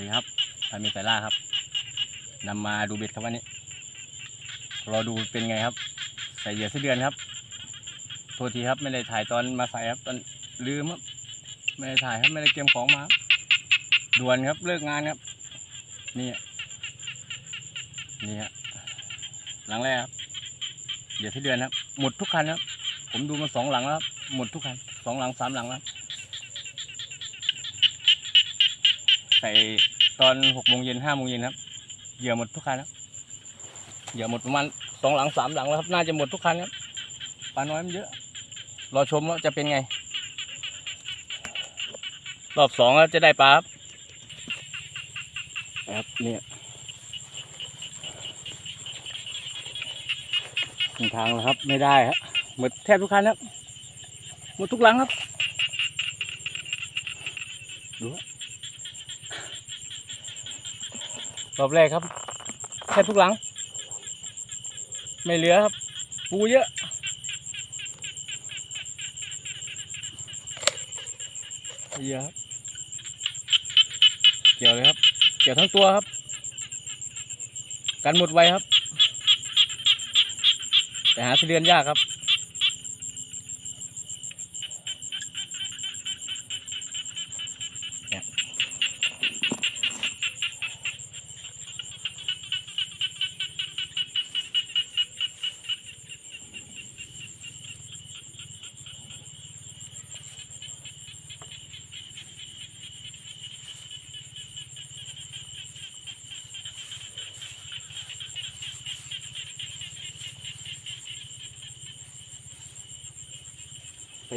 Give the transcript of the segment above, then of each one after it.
ดีครับพามีสายล่าครับนำมาดูเบ็ดครับวันนี้ รอดูเป็นไงครับ ใส่เหยื่อไส้เดือนครับ โทษทีครับไม่ได้ถ่ายตอนมาใส่ครับตอนลืมครับไม่ได้ถ่ายครับไม่ได้เตรียมของมาครับด่วนครับเลิกงานครับ นี่อะนี่ฮะหลังแรกครับเหยื่อไส้เดือนครับ หมดทุกคันครับ ผมดูมาสองหลังแล้วครับหมดทุกคันสองหลังสามหลังแล้ว ใส่ตอนหกโมงเย็นห้าโมงเย็นครับ เหยื่อหมดทุกคันครับเหยื่อหมดประมาณสองหลังสามหลังแล้วครับ น่าจะหมดทุกคันครับปลาน้อยมันเยอะ รอชมว่าจะเป็นไง รอบสองแล้วจะได้ปลาครับครับเนี่ยครึ่งทางแล้วครับไม่ได้ครับหมดแทบทุกคันครับหมดทุกหลังครับดูครับ รอบแรกครับแทบทุกหลัง ไม่เหลือครับ ปูเยอะ เยอะครับ เกี่ยวเลยครับ เกี่ยวทั้งตัวครับ กันหมดไวครับ แต่หาเสเดือนยากครับ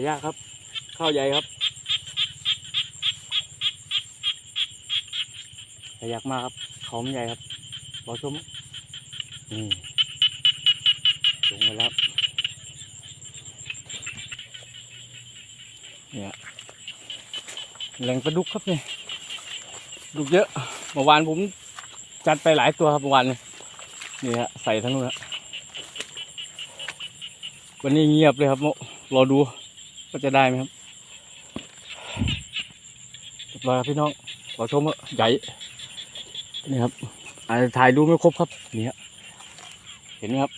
แต่ยากครับ ข้าวใหญ่ครับแต่ยากมากครับเขามันใหญ่ครับรอชมนี่ลงมาแล้วเนี่ยแหล่งปลาดุกครับเนี่ยดุกเยอะเมื่อวานผมจัดไปหลายตัวครับเมื่อวานเนี่ยนี่ฮะใส่ทั้งนู้นฮะวันนี้เงียบเลยครับโมรอดู ก็จะได้ไหมครับเรียบร้อยครับพี่น้องขอชมว่าใหญ่นี่ครับอาจจะถ่ายดูไม่ครบครับนี่ฮะเห็นไหมครับ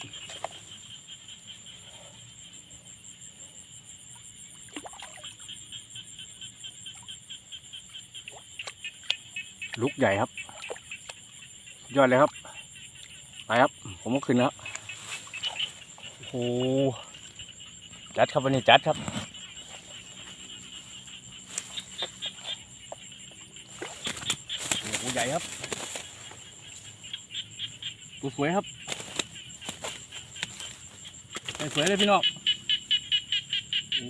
ลุกใหญ่ครับ ยอดเลยครับ ไปครับ ผมก็ขึ้นแล้วโอ้โหจัดครับวันนี้จัดครับ โอ้โห ใหญ่ครับตัวสวยครับสวยเลยพี่น้องโอ้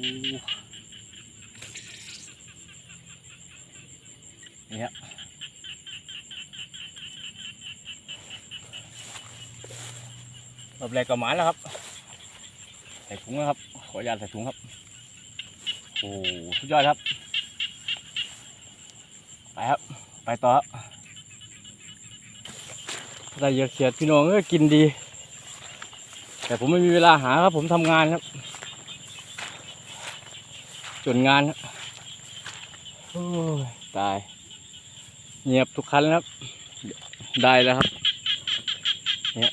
นี่ฮะรอบแรกก็หมานแล้วครับ ใส่ถุงนะครับ ขออนุญาตใส่ถุงครับ โอ้โหสุดยอดครับ ไปครับ ไปต่อครับ ได้เยอะเขียดพี่น้องก็กินดี แต่ผมไม่มีเวลาหาครับ ผมทำงานครับจนงานครับโอ้ตาย เงียบทุกคันแล้วครับ ได้แล้วครับเนี่ย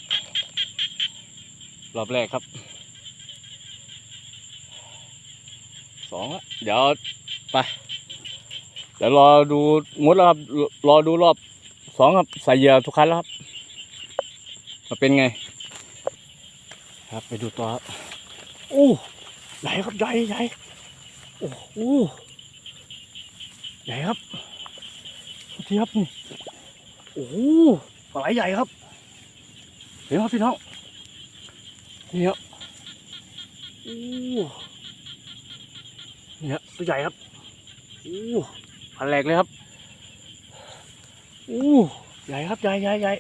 รอบแรกครับสองละเดี๋ยวไปเดี๋ยวรอดูงดแล้วครับ รอดูรอบสองครับใส่เหยื่อทุกคันแล้วครับ มาเป็นไง ครับไปดูต่อครับโอ้ใหญ่ครับใหญ่ใหญ่โอ้โหใหญ่ครับทีครับนี่โอ้โหปลาไหลใหญ่ครับ เห็นไหมครับพี่น้องนี่ครับโอ้นี่ครับตัวใหญ่ครับโอ้พันแหลกเลยครับโอ้ใหญ่ครับใหญ่ใหญ่ใหญ่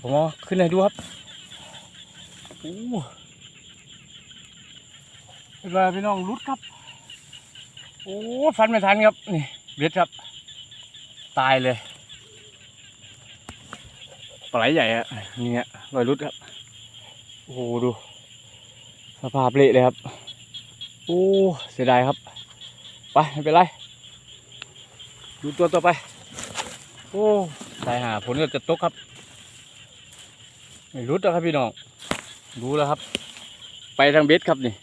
ผมเอาขึ้นให้ดูครับโอ้เป็นไรพี่น้องรุดครับ โอ้ฟันไม่ทันครับ นี่เบ็ดครับ ตายเลย ปลาไหลใหญ่อะนี่ฮะรอยรุดครับ โอ้ดู สภาพเละเลยครับ โอ้เสียดายครับ ไปไม่เป็นไร ดูตัวต่อไป โอ้สายหาฝนก็จะตกครับ รุดแล้วครับพี่น้อง รู้แล้วครับ ไปทางเบ็ดครับนี่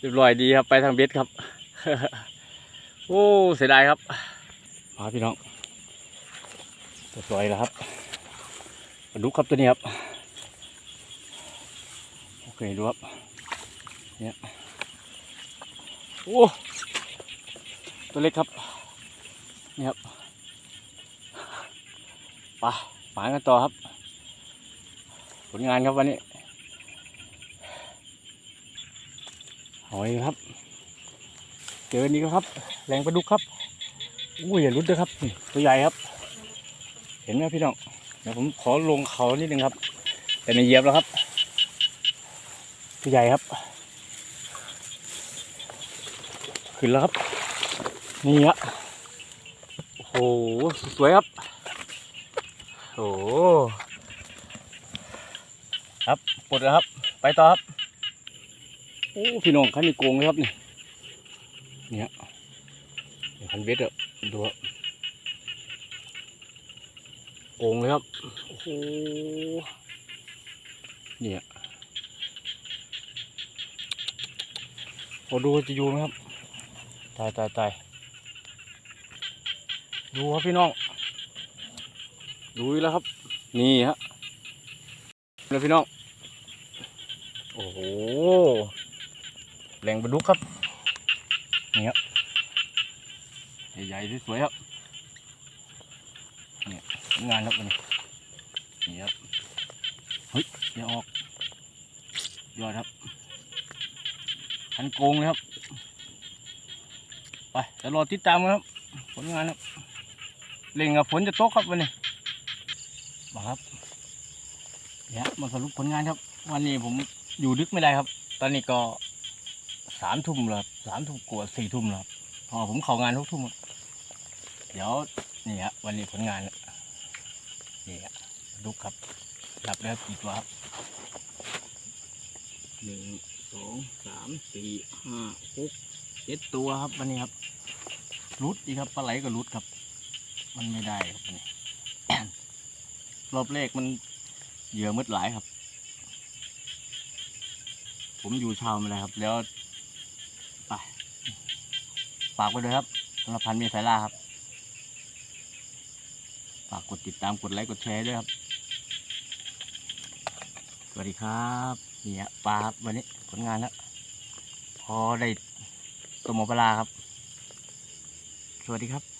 เรียบร้อยดีครับ ไปทางเบ็ดครับ โอ้เสียดายครับมาพี่น้องเรียบร้อยแล้วครับปลาดุกครับตัวนี้ครับ โอเคดูครับ เนี่ย โอ้ ตัวเล็กครับ นี่ครับไป หมายกันต่อครับ ผลงานครับวันนี้ หอยครับ เจอนี่ก็ครับ แรงปลาดุกครับ อุ้ยอย่ารุดนะครับ ตัวใหญ่ครับ เห็นไหมพี่น้อง เดี๋ยวผมขอลงเขานิดนึงครับ แต่ไม่เหยียบแล้วครับ ตัวใหญ่ครับ ขึ้นแล้วครับ นี่ฮะโอ้โห สวยครับ โอ้โหครับปลดแล้วครับ ไปต่อครับ โอ้พี่น้องคันนี้โกงเลยครับนี่เนี่ยเดี๋ยวคันเบ็ดอะดูครับโกงเลยครับโอ้โหเนี่ยพอดูจะอยู่ไหมครับ ตายตายตายดูครับพี่น้อง ดูอีกแล้วครับ นี่ฮะเลยพี่น้อง โอ้โหแรงบรรดุกครับ นี่ครับ ใหญ่ๆสวยๆครับเนี่ยงานครับวันนี้นี่ครับ เฮ้ยอย่าออก ยอดครับคันโกงเลยครับ ไปจะรอติดตามกันครับ ผลงานครับเล่งกับฝนจะตกครับวันนี้ มาครับเนี่ยมาสรุปผลงานครับ วันนี้ผมอยู่ดึกไม่ได้ครับ ตอนนี้ก็สามทุ่มแล้วสามทุ่มกว่าสี่ทุ่มแล้วพอผมเข้างานทุกทุ่มเดี๋ยวนี่ฮะวันนี้ผลงานนี่ฮะดุกครับรับแล้วกี่ตัวครับหนึ่งสองสามสี่ห้าหกเจ็ดตัวครับวันนี้ครับรุดอีกครับปลาไหลก็รุดครับ มันไม่ได้ครับวันนี้ รอบแรกมันเหยื่อมืดหลายครับ ผมอยู่ชาไม่ได้ครับ แล้วไปฝากไว้ด้วยครับสำหรับพันธุ์เมียสายล่าครับฝากกดติดตามกดไลค์กดแชร์ด้วยครับ สวัสดีครับเนี่ยปลาครับวันนี้ผลงานแล้วพอได้ตัวหมอปลาครับ สวัสดีครับ